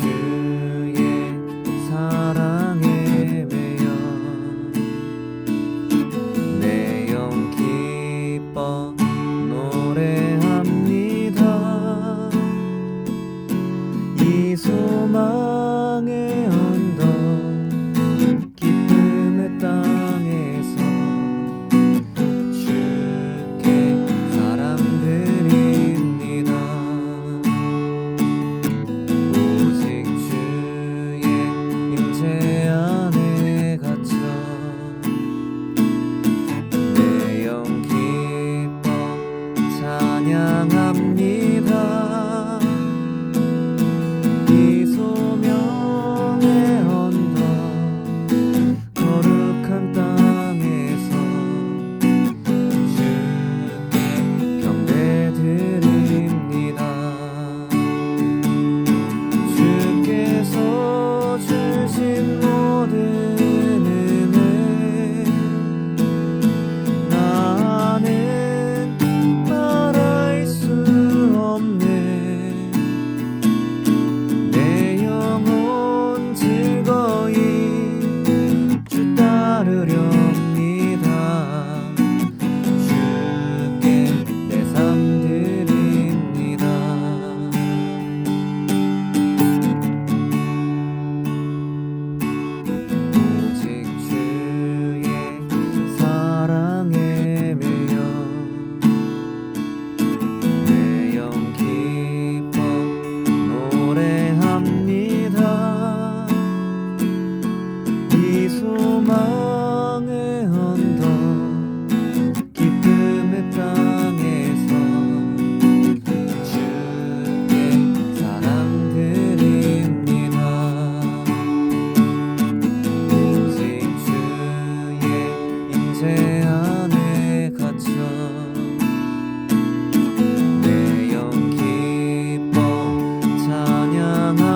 주의 사랑에 매여 내 영 기뻐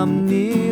你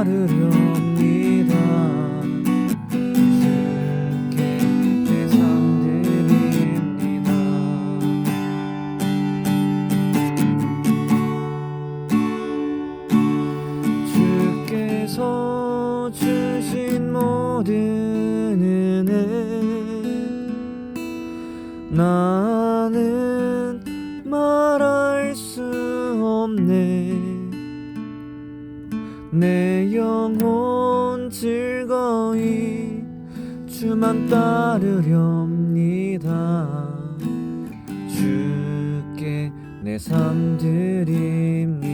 따르렵니다. 쉽게 대상들입니다. 주께서 주신 모든 은혜 나는 말할 수 없네. 내 영혼 즐거이 주만 따르렵니다. 주께 내 삶 드립니다